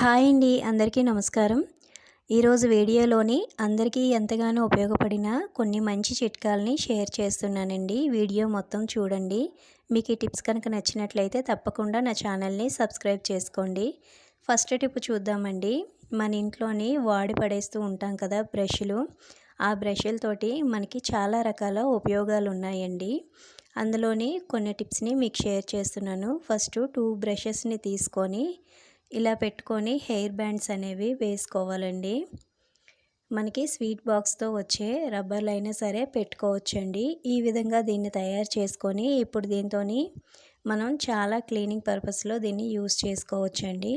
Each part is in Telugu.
హాయ్ అండి అందరికీ నమస్కారం. ఈరోజు వీడియోలోని అందరికీ ఎంతగానో ఉపయోగపడిన కొన్ని మంచి చిట్కాలని షేర్ చేస్తున్నానండి. వీడియో మొత్తం చూడండి. మీకు ఈ టిప్స్ కనుక నచ్చినట్లయితే తప్పకుండా నా ఛానల్ని సబ్స్క్రైబ్ చేసుకోండి. ఫస్ట్ టిప్ చూద్దామండి. మన ఇంట్లోని వాడి పడేస్తూ ఉంటాం కదా బ్రష్లు. ఆ బ్రష్లతోటి మనకి చాలా రకాల ఉపయోగాలు ఉన్నాయండి. అందులోని కొన్ని టిప్స్ని మీకు షేర్ చేస్తున్నాను. ఫస్ట్ టూ బ్రషెస్ని తీసుకొని ఇలా పెట్టుకొని హెయిర్ బ్యాండ్స్ అనేవి వేసుకోవాలండి. మనకి స్వీట్ బాక్స్తో వచ్చే రబ్బర్లు అయినా సరే పెట్టుకోవచ్చండి. ఈ విధంగా దీన్ని తయారు చేసుకొని ఇప్పుడు దీంతో మనం చాలా క్లీనింగ్ పర్పస్లో దీన్ని యూస్ చేసుకోవచ్చండి.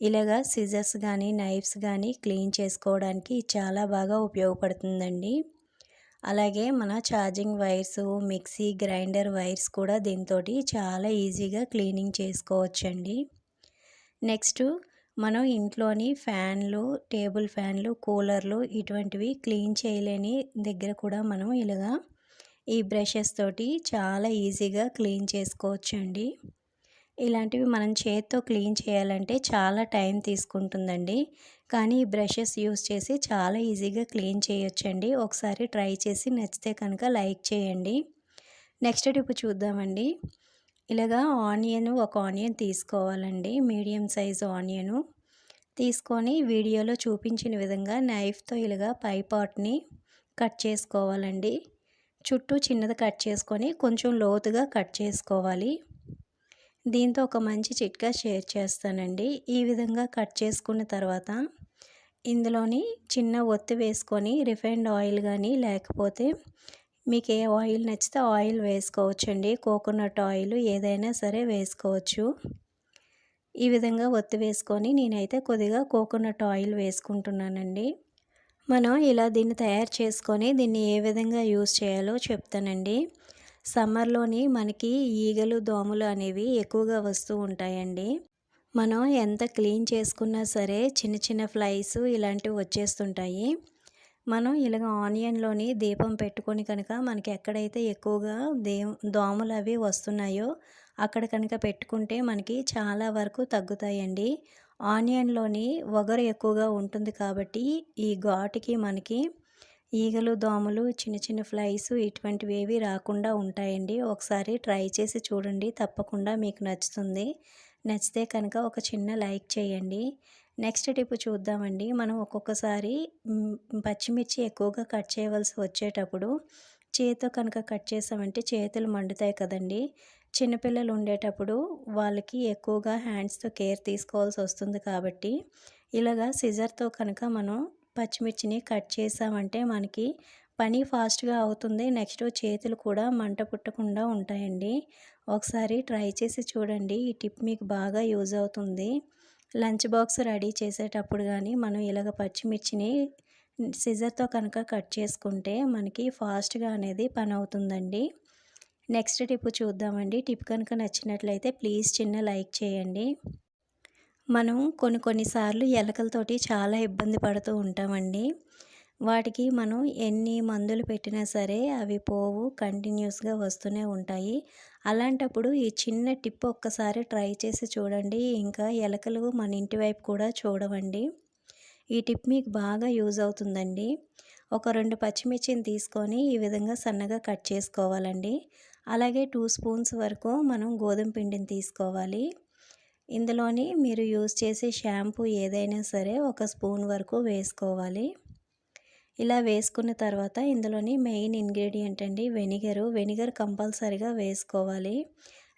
ఇలాగా సిజర్స్ కానీ నైఫ్స్ కానీ క్లీన్ చేసుకోవడానికి చాలా బాగా ఉపయోగపడుతుందండి. అలాగే మన charging wires mixie grinder wires కూడా దీంతో చాలా ఈజీగా క్లీనింగ్ చేసుకోవచ్చండి. నెక్స్ట్ మనం ఇంట్లోని ఫ్యాన్లు టేబుల్ ఫ్యాన్లు కూలర్లు ఇటువంటివి క్లీన్ చేయలేని దగ్గర కూడా మనం ఇలాగా ఈ బ్రషెస్ తోటి చాలా ఈజీగా క్లీన్ చేసుకోవచ్చు అండి ఇలాంటివి మనం చేత్తో క్లీన్ చేయాలంటే చాలా టైం తీసుకుంటుందండి. కానీ ఈ బ్రషెస్ యూస్ చేసి చాలా ఈజీగా క్లీన్ చేయొచ్చండి. ఒకసారి ట్రై చేసి నచ్చితే కనుక లైక్ చేయండి. నెక్స్ట్ టిప్ చూద్దామండి. ఇలాగా ఆనియన్ ఒక ఆనియన్ తీసుకోవాలండి. మీడియం సైజు ఆనియను తీసుకొని వీడియోలో చూపించిన విధంగా నైఫ్తో ఇలాగా పై పార్ట్ని కట్ చేసుకోవాలండి. చుట్టూ చిన్నది కట్ చేసుకొని కొంచెం లోతుగా కట్ చేసుకోవాలి. దీంతో ఒక మంచి చిట్కా షేర్ చేస్తానండి. ఈ విధంగా కట్ చేసుకున్న తర్వాత ఇందులోని చిన్న ఒత్తి వేసుకొని రిఫైండ్ ఆయిల్ కానీ లేకపోతే మీకు ఏ ఆయిల్ నచ్చితే ఆయిల్ వేసుకోవచ్చండి. కోకోనట్ ఆయిల్ ఏదైనా సరే వేసుకోవచ్చు. ఈ విధంగా ఒత్తి వేసుకొని నేనైతే కొద్దిగా కోకోనట్ ఆయిల్ వేసుకుంటున్నానండి. మనం ఇలా దీన్ని తయారు చేసుకొని దీన్ని ఏ విధంగా యూస్ చేయాలో చెప్తానండి. సమ్మర్లోని మనకి ఈగలు దోమలు అనేవి ఎక్కువగా వస్తూ ఉంటాయండి. మనం ఎంత క్లీన్ చేసుకున్నా సరే చిన్న చిన్న ఫ్లైస్ ఇలాంటివి వచ్చేస్తుంటాయి. మనం ఇలాగ ఆనియన్లోని దీపం పెట్టుకొని కనుక మనకి ఎక్కడైతే ఎక్కువగా దే దోమలు అవి వస్తున్నాయో అక్కడ కనుక పెట్టుకుంటే మనకి చాలా వరకు తగ్గుతాయండి. ఆనియన్లోని వగరు ఎక్కువగా ఉంటుంది కాబట్టి ఈ ఘాటుకి మనకి ఈగలు దోమలు చిన్న చిన్న ఫ్లైస్ ఇటువంటివి ఏవి రాకుండా ఉంటాయండి. ఒకసారి ట్రై చేసి చూడండి తప్పకుండా మీకు నచ్చుతుంది. నచ్చితే కనుక ఒక చిన్న లైక్ చేయండి. నెక్స్ట్ టిప్ చూద్దామండి. మనం ఒక్కొక్కసారి పచ్చిమిర్చి ఎక్కువగా కట్ చేయవలసి వచ్చేటప్పుడు చేతితో కనుక కట్ చేసామంటే చేతులు మండుతాయి కదండి. చిన్నపిల్లలు ఉండేటప్పుడు వాళ్ళకి ఎక్కువగా హ్యాండ్స్తో కేర్ తీసుకోవాల్సి వస్తుంది కాబట్టి ఇలాగా సిజర్తో కనుక మనం పచ్చిమిర్చిని కట్ చేసామంటే మనకి పని ఫాస్ట్గా అవుతుంది. నెక్స్ట్ చేతులు కూడా మంట పుట్టకుండా ఉంటాయండి. ఒకసారి ట్రై చేసి చూడండి. ఈ టిప్ మీకు బాగా యూజ్ అవుతుంది. లంచ్ బాక్స్ రెడీ చేసేటప్పుడు కానీ మనం ఇలాగ పచ్చిమిర్చిని సిజర్తో కనుక కట్ చేసుకుంటే మనకి ఫాస్ట్గా అనేది పని అవుతుందండి. నెక్స్ట్ టిప్ చూద్దామండి. టిప్ కనుక నచ్చినట్లయితే ప్లీజ్ చిన్న లైక్ చేయండి. మనం కొన్ని కొన్నిసార్లు ఎలకలతోటి చాలా ఇబ్బంది పడుతూ ఉంటామండి. వాటికి మనం ఎన్ని మందులు పెట్టినా సరే అవి పోవు కంటిన్యూస్గా వస్తూనే ఉంటాయి. అలాంటప్పుడు ఈ చిన్న టిప్ ఒక్కసారి ట్రై చేసి చూడండి. ఇంకా ఎలకలు మన ఇంటి వైపు కూడా చూడవండి. ఈ టిప్ మీకు బాగా యూజ్ అవుతుందండి. ఒక రెండు పచ్చిమిర్చిని తీసుకొని ఈ విధంగా సన్నగా కట్ చేసుకోవాలండి. అలాగే టూ స్పూన్స్ వరకు మనం గోధుమ పిండిని తీసుకోవాలి. ఇందులోని మీరు యూజ్ చేసే షాంపూ ఏదైనా సరే ఒక స్పూన్ వరకు వేసుకోవాలి. ఇలా వేసుకున్న తర్వాత ఇందులోని మెయిన్ ఇంగ్రీడియంట్ అండి వెనిగరు. వెనిగర్ కంపల్సరీగా వేసుకోవాలి.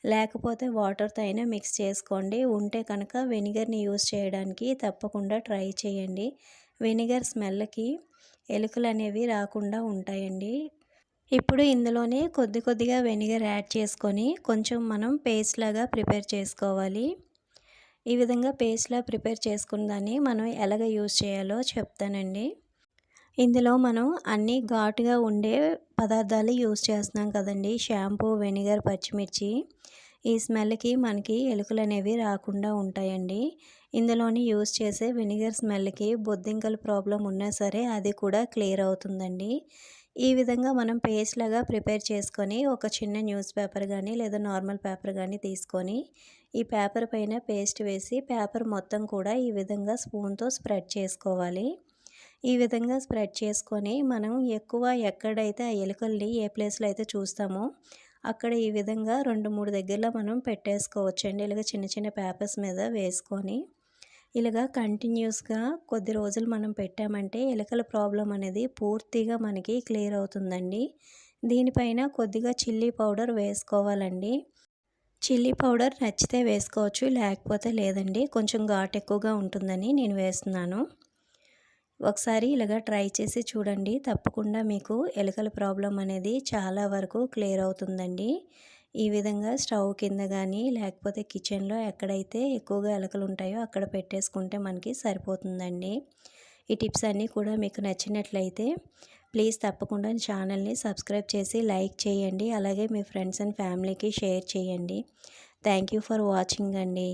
లేకపోతే వాటర్తో అయినా మిక్స్ చేసుకోండి. ఉంటే కనుక వెనిగర్ని యూజ్ చేయడానికి తప్పకుండా ట్రై చేయండి. వెనిగర్ స్మెల్కి ఎలుకలు అనేవి రాకుండా ఉంటాయండి. ఇప్పుడు ఇందులోనే కొద్ది కొద్దిగా వెనిగర్ యాడ్ చేసుకొని కొంచెం మనం పేస్ట్ లాగా ప్రిపేర్ చేసుకోవాలి. ఈ విధంగా పేస్ట్లా ప్రిపేర్ చేసుకున్న దాన్ని మనం ఎలాగ యూజ్ చేయాలో చెప్తానండి. ఇందులో మనం అన్నీ ఘాటుగా ఉండే పదార్థాలు యూస్ చేస్తున్నాం కదండి. షాంపూ వెనిగర్ పచ్చిమిర్చి. ఈ స్మెల్కి మనకి ఎలుకలు అనేవి రాకుండా ఉంటాయండి. ఇందులోని యూస్ చేసే వెనిగర్ స్మెల్కి బొద్దింకల ప్రాబ్లం ఉన్నా సరే అది కూడా క్లియర్ అవుతుందండి. ఈ విధంగా మనం పేస్ట్ లాగా ప్రిపేర్ చేసుకొని ఒక చిన్న న్యూస్ పేపర్ కానీ లేదా నార్మల్ పేపర్ కానీ తీసుకొని ఈ పేపర్ పైన పేస్ట్ వేసి పేపర్ మొత్తం కూడా ఈ విధంగా స్పూన్తో స్ప్రెడ్ చేసుకోవాలి. ఈ విధంగా స్ప్రెడ్ చేసుకొని మనం ఎక్కువ ఎక్కడైతే ఆ ఎలుకల్ని ఏ ప్లేస్లో అయితే చూస్తామో అక్కడ ఈ విధంగా రెండు మూడు దగ్గరలో మనం పెట్టేసుకోవచ్చండి. ఇలాగ చిన్న చిన్న పేపర్స్ మీద వేసుకొని ఇలాగా కంటిన్యూస్గా కొద్ది రోజులు మనం పెట్టామంటే ఎలుకల ప్రాబ్లం అనేది పూర్తిగా మనకి క్లియర్ అవుతుందండి. దీనిపైన కొద్దిగా చిల్లీ పౌడర్ వేసుకోవాలండి. చిల్లీ పౌడర్ నచ్చితే వేసుకోవచ్చు లేకపోతే లేదండి. కొంచెం ఘాట్ ఎక్కువగా ఉంటుందని నేను వేస్తున్నాను. ఒకసారి ఇలాగా ట్రై చేసి చూడండి. తప్పకుండా మీకు ఎలుకల ప్రాబ్లం అనేది చాలా వరకు క్లియర్ అవుతుందండి. ఈ విధంగా స్టవ్ కింద కానీ లేకపోతే కిచెన్లో ఎక్కడైతే ఎక్కువగా ఎలకలు ఉంటాయో అక్కడ పెట్టేసుకుంటే మనకి సరిపోతుందండి. ఈ టిప్స్ అన్నీ కూడా మీకు నచ్చినట్లయితే ప్లీజ్ తప్పకుండా ఛానల్ని సబ్స్క్రైబ్ చేసి లైక్ చేయండి. అలాగే మీ ఫ్రెండ్స్ అండ్ ఫ్యామిలీకి షేర్ చేయండి. థ్యాంక్ ఫర్ వాచింగ్ అండి.